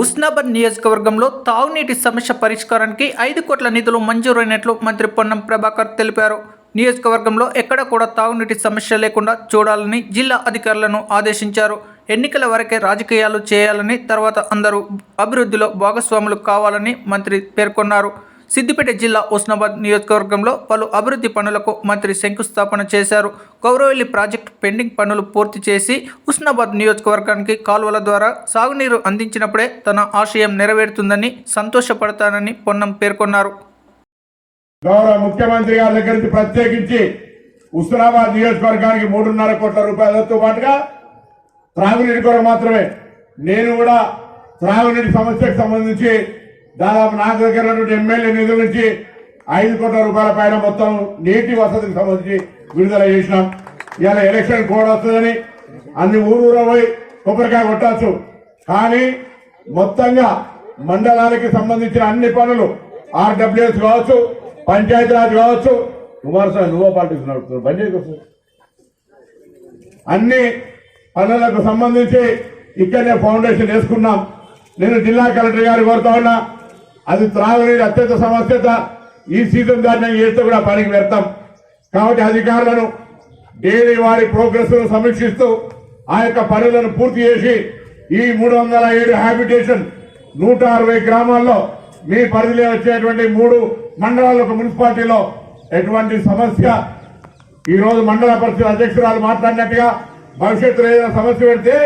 ఉస్నాబాద్ నియోజకవర్గంలో తాగునీటి సమస్య పరిష్కారానికి ఐదు కోట్ల నిధులు మంజూరైనట్లు మంత్రి పొన్నం ప్రభాకర్ తెలిపారు. నియోజకవర్గంలో ఎక్కడ కూడా తాగునీటి సమస్య లేకుండా చూడాలని జిల్లా అధికారులను ఆదేశించారు. ఎన్నికల వరకే రాజకీయాలు చేయాలని తర్వాత అందరూ అభివృద్ధిలో భాగస్వాములు కావాలని మంత్రి పేర్కొన్నారు. సిద్దిపేట జిల్లా ఉస్నాబాద్ నియోజకవర్గంలో పలు అభివృద్ధి పనులకు మంత్రి శంకుస్థాపన చేశారు. కౌరవెల్లి ప్రాజెక్టు పెండింగ్ పనులు పూర్తి చేసి ఉస్నాబాద్ నియోజకవర్గానికి కాలువల ద్వారా సాగునీరు అందించినప్పుడే తన ఆశయం నెరవేరుతుందని సంతోషపడతానని పొన్నం పేర్కొన్నారు. గౌరవ ముఖ్యమంత్రి గారి దగ్గర నుంచి ప్రత్యేకించి హుస్నాబాద్ నియోజకవర్గానికి మూడున్నర కోట్ల రూపాయలతో పాటుగా త్రాగునీటి కొరకు మాత్రమే. నేను కూడా త్రాగునీటి సమస్యకు సంబంధించి దాదాపు నాకు దగ్గర ఎమ్మెల్యే నిధుల నుంచి ఐదు కోట్ల రూపాయల పైన మొత్తం నీటి వసతికి సంబంధించి విడుదల చేసినాం. ఇవాళ ఎలక్షన్ కోడ్ వస్తుందని అన్ని ఊరూర పోయి కొబ్బరికాయ కొట్టచ్చు. కానీ మొత్తంగా మండలానికి సంబంధించిన అన్ని పనులు ఆర్డబ్ల్యూఎస్ కావచ్చు పంచాయతీరాజ్ కావచ్చు కుమారస్వామి నువ్వో పాలిటిక్స్ నడుపుతున్నావు. బంద్ అన్ని పనులకు సంబంధించి ఇక్కడనే ఫౌండేషన్ వేసుకున్నాం. నేను జిల్లా కలెక్టర్ గారు కోరుతా ఉన్నా. అది త్రాగునీరు అత్యంత సమస్యత. ఈ సీజన్ దాన్ని చేస్తే కూడా పనికి వెళ్తాం కాబట్టి అధికారులను డైలీ వారి ప్రోగ్రెస్ను సమీక్షిస్తూ ఆ యొక్క పనులను పూర్తి చేసి ఈ మూడు వందల ఏడు హ్యాబిటేషన్ నూట అరవై గ్రామాల్లో మీ పరిధిలో వచ్చేటువంటి మూడు మండలాల మున్సిపాలిటీలో ఎటువంటి సమస్య. ఈ రోజు మండల పరిస్థితి అధ్యక్షురాలు మాట్లాడినట్టుగా భవిష్యత్తులో ఏదైనా సమస్య పెడితే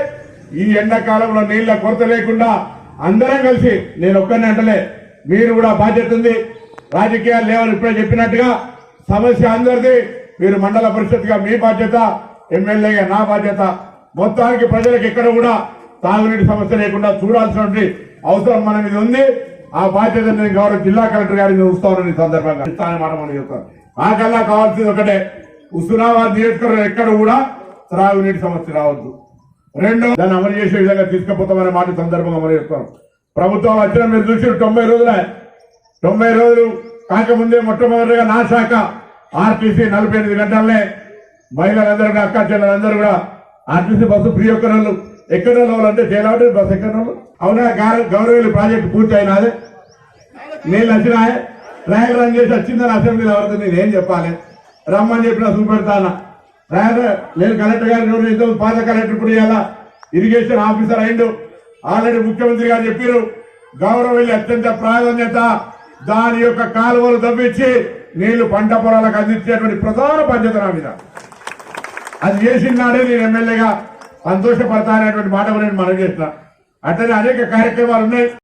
ఈ ఎండాకాలంలో నీళ్ళ కొరత లేకుండా అందరం కలిసి నేను ఒక్కరిని అంటలే మీరు కూడా బాధ్యత ఉంది. రాజకీయాలు లేవని ఇప్పుడే చెప్పినట్టుగా సమస్య అందరిది. మీరు మండల పరిషత్గా మీ బాధ్యత ఎమ్మెల్యేగా నా బాధ్యత. మొత్తానికి ప్రజలకు ఎక్కడ కూడా తాగునీటి సమస్య లేకుండా చూడాల్సినటువంటి అవసరం మన మీద ఉంది. ఆ బాధ్యత నేను గౌరవ జిల్లా కలెక్టర్ గారిని చూస్తానని ఈ సందర్భంగా. మాట మనం చెప్తాను నాకల్లా కావాల్సింది ఒకటే. హుస్నాబాద్ నియోజకవర్గం ఎక్కడ కూడా త్రాగునీటి సమస్య రావద్దు. రెండో దాన్ని అమలు చేసే విధంగా తీసుకుపోతామనే మాట సందర్భంగా అమలు చేస్తాను ప్రభుత్వం వచ్చిన మీరు చూసి తొంభై రోజుల. తొంభై రోజులు కాకముందే మొట్టమొదటిగా నా శాఖ ఆర్టీసీ నలభై ఎనిమిది గంటలనే మహిళలందరూ కూడా అక్క చెల్లెలందరూ కూడా ఆర్టీసీ బస్సు ఫ్రీ ఒక్క వాళ్ళు ఎక్కడ వాళ్ళు అంటే చేయాలంటే బస్సు ఎక్కడ వాళ్ళు అవునా గౌరవ- గౌరవేలు ప్రాజెక్టు పూర్తి అయినదే? నీళ్ళు వచ్చినాయి? ట్రయల్ రన్ చేసి వచ్చిందని అసెంబ్లీలో ఎవరితో నేను ఏం చెప్పాలి? రమ్మని చెప్పిన చూపెడతాను? ట్రయల్ నేను కలెక్టర్ గారు పాత కలెక్టర్ ఇప్పుడు ఇవాళ ఇరిగేషన్ ఆఫీసర్ అయిండు. ఆల్రెడీ ముఖ్యమంత్రి గారు చెప్పారు గౌరవ అత్యంత ప్రాధాన్యత దాని యొక్క కాలువలు తవ్వించి నీళ్ళు పంట పొలాలకు అందించేటువంటి ప్రధాన బాధ్యత నా మీద. అది చేసినాడే నేను ఎమ్మెల్యేగా సంతోషపడతాననేటువంటి మాట నేను మనం చేసిన అట్లనే అనేక కార్యక్రమాలు ఉన్నాయి.